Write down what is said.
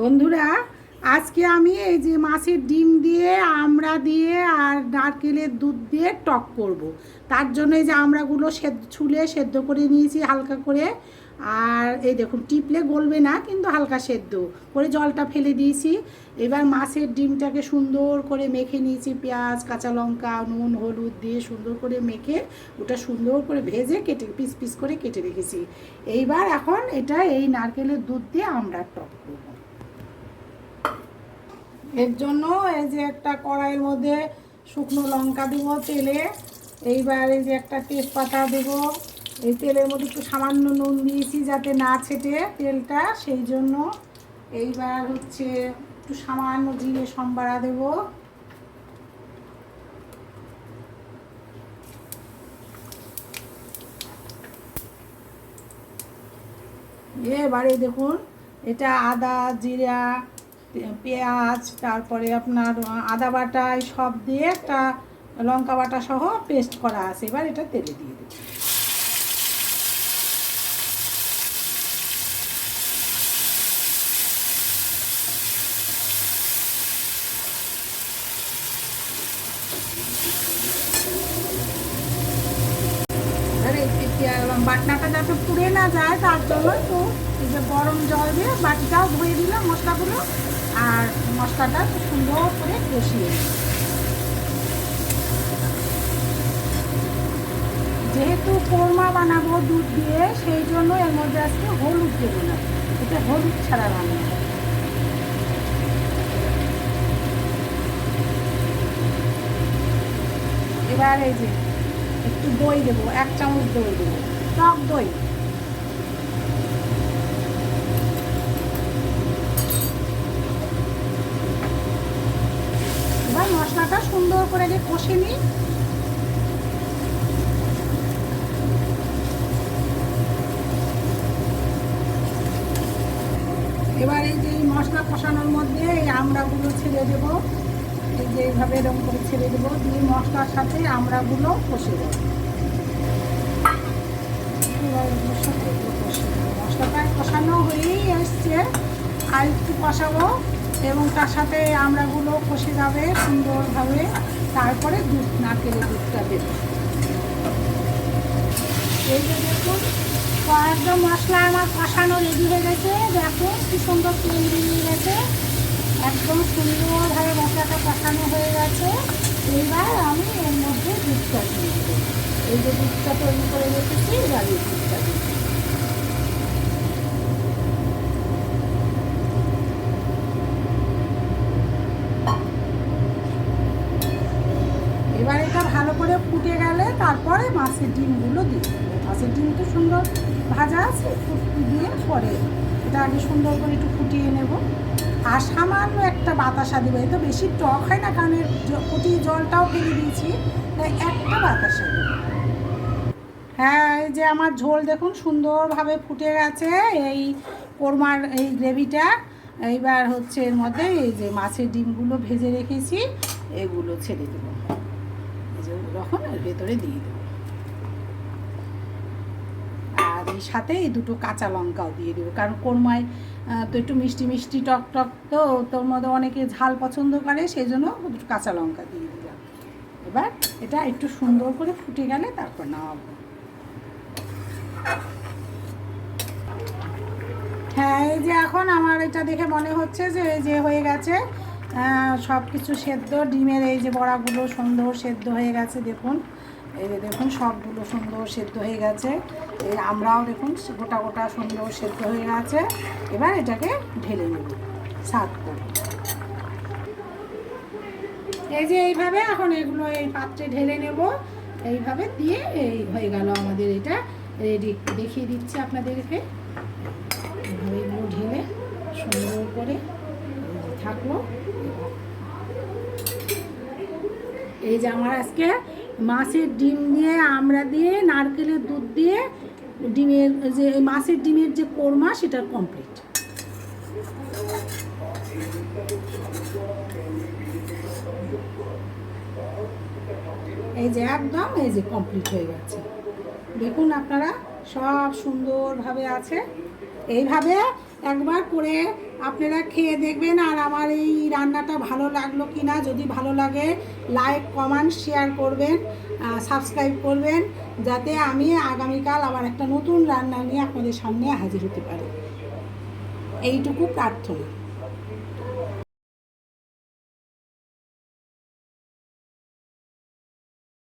বন্ধুরা, আজকে আমি এই যে মাছের ডিম দিয়ে, আমড়া দিয়ে আর নারকেলের দুধ দিয়ে টক করব। তার জন্য এই যে আমড়াগুলো সেদ্ধ ছুলে সেদ্ধ করে নিয়েছি হালকা করে। আর এই দেখুন, টিপলে গলবে না, কিন্তু হালকা সেদ্ধ। করে জলটা ফেলে দিয়েছি। এবার মাছের ডিমটাকে সুন্দর করে মেখে নিয়েছি। পেঁয়াজ, কাঁচা লঙ্কা, নুন, হলুদ দিয়ে সুন্দর করে মেখে ওটা সুন্দর করে ভেজে কেটে, পিস পিস করে কেটে রেখেছি। এইবার এখন এটা এই নারকেলের দুধ দিয়ে আমরা টক করব। এর জন্য এই যে একটা কড়াইয়ের মধ্যে শুকনো লঙ্কা দেবো, তেলে। এইবার এই যে একটা তেজপাতা দেবো। এই তেলের মধ্যে একটু সামান্য নুন দিয়েছি যাতে না ছেটে তেলটা, সেই জন্য এইবার হচ্ছে একটু সামান্য জিরে সম্বারা দেবো। এবারে দেখুন, এটা আদা, জিরা পেঁয়াজ, তারপরে আপনার আদা বাটা সব দিয়ে একটা লঙ্কা বাটা সহ পেস্ট করা আছে। এবার এটা তেলে দিয়ে পেঁয়া- বাটনাটা যাতে পুড়ে না যায়, তার জন্য একটু এই যে গরম জল দিয়ে বাটিটাও ধুয়ে দিলাম মশলাগুলো। আর মশলাটা সুন্দর করে কষিয়ে। যেহেতু কোরমা বানাবো দুধ দিয়ে, সেই জন্য এর মধ্যে আজকে হলুদ দেবো না এটা হলুদ ছাড়া রান্না। এবার এই যে একটু দই দেবো, এক চামচ দই দেবো টক দই এবার মশলাটা সুন্দর করে আগে কষে নিই। এবার এই যে মশলা কষানোর মধ্যে এই আমড়াগুলো ছেড়ে দেবো। এই যে এইভাবে এরকম করে ছেড়ে দেবো। দিয়ে মশলার সাথে আমড়াগুলো কষে দেবো। মশলাটা কষানো হয়েই এসছে। আর একটু কষাবো। এবং তার সাথে আমড়াগুলো কষে যাবে সুন্দরভাবে। তারপরে দুধ নারকেলের দুধটা দেবো। এই যে দেখুন একদম মশলা আমার কষানো রেডি হয়ে গেছে। দেখুন কি সুন্দর তেল বেরিয়ে গেছে। একদম সুন্দরভাবে মশলাটা কষানো হয়ে গেছে। এইবার আমি এর মধ্যে দুধটা দিয়ে এই যে দুধটা তৈরি করে রেখেছি, এবার দুধটা দিয়ে দেবো। এবার এটা ভালো করে ফুটে গেলে তারপরে মাছের ডিমগুলো দিয়ে মাছের ডিম তো সুন্দর ভাজা আছে দিয়ে পরে এটা আগে সুন্দর করে একটু ফুটিয়ে নেব। আর সামান্য একটা বাতাসা দেবো এই তো বেশি টক হয় না, কারণ এর জ- জলটাও ফেলে দিয়েছি, তাই একটা বাতাসা দেবো। হ্যাঁ এই যে আমার ঝোল দেখুন সুন্দরভাবে ফুটে গেছে, এই কোরমার, এই গ্রেভিটা। এইবার হচ্ছে এর মধ্যে এই যে মাছের ডিমগুলো ভেজে রেখেছি, এগুলো ছেড়ে দেবো। যখন এর ভেতরে দিয়ে দেবো। আর এই সাথে এই দুটো কাঁচা লঙ্কাও দিয়ে দেবো, কারণ কোরমায় তো একটু মিষ্টি মিষ্টি টক টক তো তোর মধ্যে অনেকে ঝাল পছন্দ করে, সেই জন্য দুটো কাঁচা লঙ্কা দিয়ে দিলাম। এবার এটা একটু সুন্দর করে ফুটে গেলে তারপর নামাবো। হ্যাঁ এই যে এখন আমার এটা দেখে মনে হচ্ছে যে যে হয়ে গেছে সব কিছু সেদ্ধ। ডিমের এই যে বড়াগুলো সুন্দর সেদ্ধ হয়ে গেছে, দেখুন। এই যে দেখুন, সবগুলো সুন্দর সেদ্ধ হয়ে গেছে। এই আমরাও দেখুন, গোটা গোটা সুন্দর সেদ্ধ হয়ে গেছে। এবার এটাকে ঢেলে নেব, সার্ভ করব। এই যে এইভাবে এখন এগুলো এই পাত্রে ঢেলে নেব। এইভাবে দিয়ে এই হয়ে গেল আমাদের এটা। রেডি দেখিয়ে দিচ্ছি আপনাদেরকে এইভাবে এগুলো ঢেলে সুন্দর করে যে এই যে আমার আজকে মাছের ডিম দিয়ে আমরা দিয়ে নারকেলের দুধ দিয়ে ডিমের যে মাছের ডিমের যে কোরমা সেটা কমপ্লিট এই যে একদম এই যে কমপ্লিট হয়ে গেছে। দেখুন আপনারা সব সুন্দরভাবে আছে। এইভাবে একবার করে আপনারা খেয়ে দেখবেন আর আমার এই রান্নাটা ভালো লাগল কি না যদি ভালো লাগে লাইক কমেন্ট শেয়ার করবেন সাবস্ক্রাইব করবেন, যাতে আমি আগামীকাল আবার একটা নতুন রান্না নিয়ে আপনাদের সামনে হাজির হতে পারি। এইটুকু প্রার্থনা।